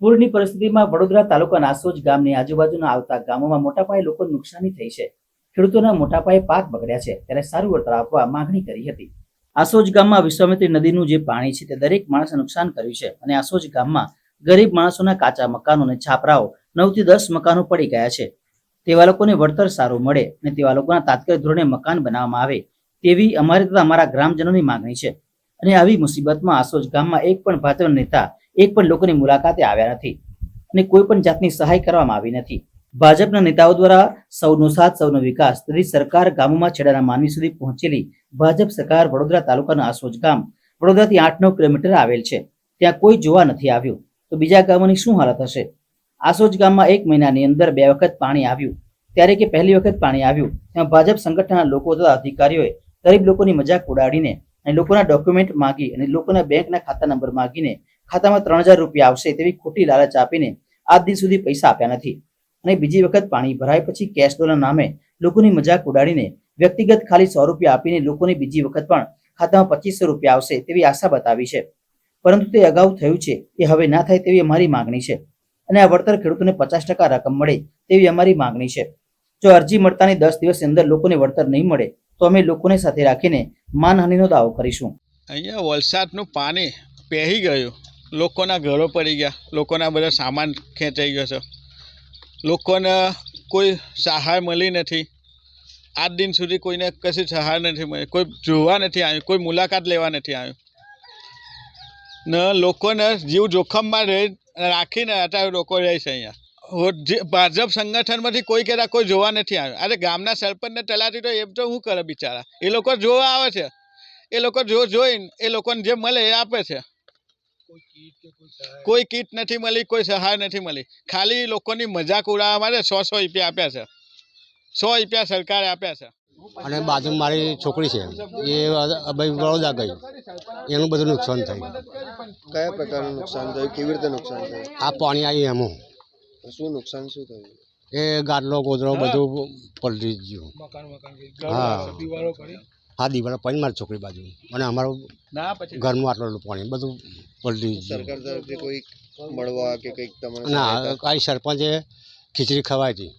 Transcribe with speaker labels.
Speaker 1: પૂરની પરિસ્થિતિમાં વડોદરા તાલુકાના આસોજ ગામની આજુબાજુના આવતા ગામોમાં મોટા પાયે લોકોને નુકસાની થઈ છે. ખેડૂતોના મોટા પાયે પાક બગડ્યા છે. ત્યારે સારું વળતર આપવા માંગણી કરી હતી. આસોજ ગામમાં વિશ્વામિત્રી નદીનું જે પાણી છે તે દરેક માણસને નુકસાન કર્યું છે અને આસોજ ગામમાં ગરીબ માણસોના કાચા મકાનો અને છાપરાઓ નવથી દસ મકાનો પડી ગયા છે. તેવા લોકોને વળતર સારું મળે અને તેવા લોકોના તાત્કાલિક ધોરણે મકાન બનાવવામાં આવે તેવી અમારી તથા અમારા ગ્રામજનોની માંગણી છે. અને આવી મુસીબતમાં આસોજ ગામમાં એક પણ ભાજપ નેતા એક પણ લોકોની મુલાકાતે આવ્યા નથી અને કોઈ પણ જાતની સહાય કરવામાં આવી નથી. ભાજપના નેતાઓ દ્વારા સૌનો સાથ, સૌનો વિકાસ તેથી સરકાર ગામોમાં છેડાના માનવી સુધી પહોંચેલી ભાજપ સરકાર વડોદરા તાલુકાના આસોજ ગામ વડોદરાથી આઠ નવ કિલોમીટર આવેલ છે. ત્યાં કોઈ જોવા નથી આવ્યું. તો બીજા ગામોની શું હાલત હશે? આસોજ ગામમાં એક મહિનાની અંદર બે વખત પાણી આવ્યું. ત્યારે કે પહેલી વખત પાણી આવ્યું. ત્યાં ભાજપ સંગઠનના લોકો તથા અધિકારીઓએ ગરીબ લોકોની મજાક ઉડાડીને અને લોકોના ડોક્યુમેન્ટ માંગી અને લોકોના બેંકના ખાતા નંબર માંગીને ખાતામાં ત્રણ હજાર રૂપિયા આવશે તેવી ખોટી લાલચ આપીને આજ દિન સુધી પૈસા આપ્યા નથી. અને બીજી વખત પાણી ભરાય પછી કેશ ડોલર નામે લોકોની મજાક ઉડાડીને વ્યક્તિગત ખાલી સો રૂપિયા આપીને લોકોને બીજી વખત પણ ખાતામાં પચીસો રૂપિયા આવશે તેવી આશા બતાવી છે. પરંતુ તે અગાઉ થયું છે એ હવે ના થાય તેવી અમારી માંગણી છે. અને આ વળતર ખેડૂતોને પચાસ ટકા રકમ મળે તેવી અમારી માંગણી છે. જો અરજી મળતાની દસ દિવસની અંદર લોકોને વળતર નહીં મળે, તો અમે લોકોને સાથે રાખીને માનહાનિનો દાવો કરીશું.
Speaker 2: અહીંયા વલસાડનું પાણી પહેરી ગયું. લોકોના ઘરો પડી ગયા. લોકોના બધા સામાન ખેંચાઈ ગયો છે. લોકોને કોઈ સહાય મળી નથી. આજ દિન સુધી કોઈને કશી સહાય નથી મળી. કોઈ જોવા નથી આવ્યું. કોઈ મુલાકાત લેવા નથી આવ્યું. ને લોકોને જીવ જોખમમાં રહી, રાખીને અત્યારે લોકો રહે છે અહીંયા. ભાજપ સંગઠનમાંથી કોઈ કહેતા કોઈ જોવા નથી આવ્યું. અરે ગામના સરપંચને તલાટી તો એ તો શું કરે બિચારા? એ લોકો જોવા આવે છે. એ લોકો જો જોઈને એ લોકોને જે મળે એ આપે છે. કોઈ કીટ નથી મળી કોઈ સહાય નથી મળી. ખાલી લોકોની મજાક ઉડાવવા માટે સો સો રૂપિયા આપ્યા છે. સો રૂપિયા સરકારે આપ્યા છે.
Speaker 3: અને બાજુ મારી છોકરી છે. એ ભાઈ વડોદરા ગઈ. એનું બધું નુકસાન થયું.
Speaker 4: કયા પ્રકારનું નુકસાન થયું? કેવી રીતે નુકસાન થયું?
Speaker 3: આ પાણી આવી એમાં.
Speaker 4: શું નુકસાન શું થયું?
Speaker 3: એ ગાદલો ગોદરો બધું પલટી ગયું. હા. હા દીવાલ પાણી મારી છોકરી બાજુ અને અમારું
Speaker 2: ના પછી?
Speaker 3: ઘરનું આટલું પાણી બધું પલટી
Speaker 4: સરકાર તરફથી કોઈ મળવા કે કંઈક
Speaker 3: ના કાંઈ સરપંચે ખીચડી ખવાઈ હતી.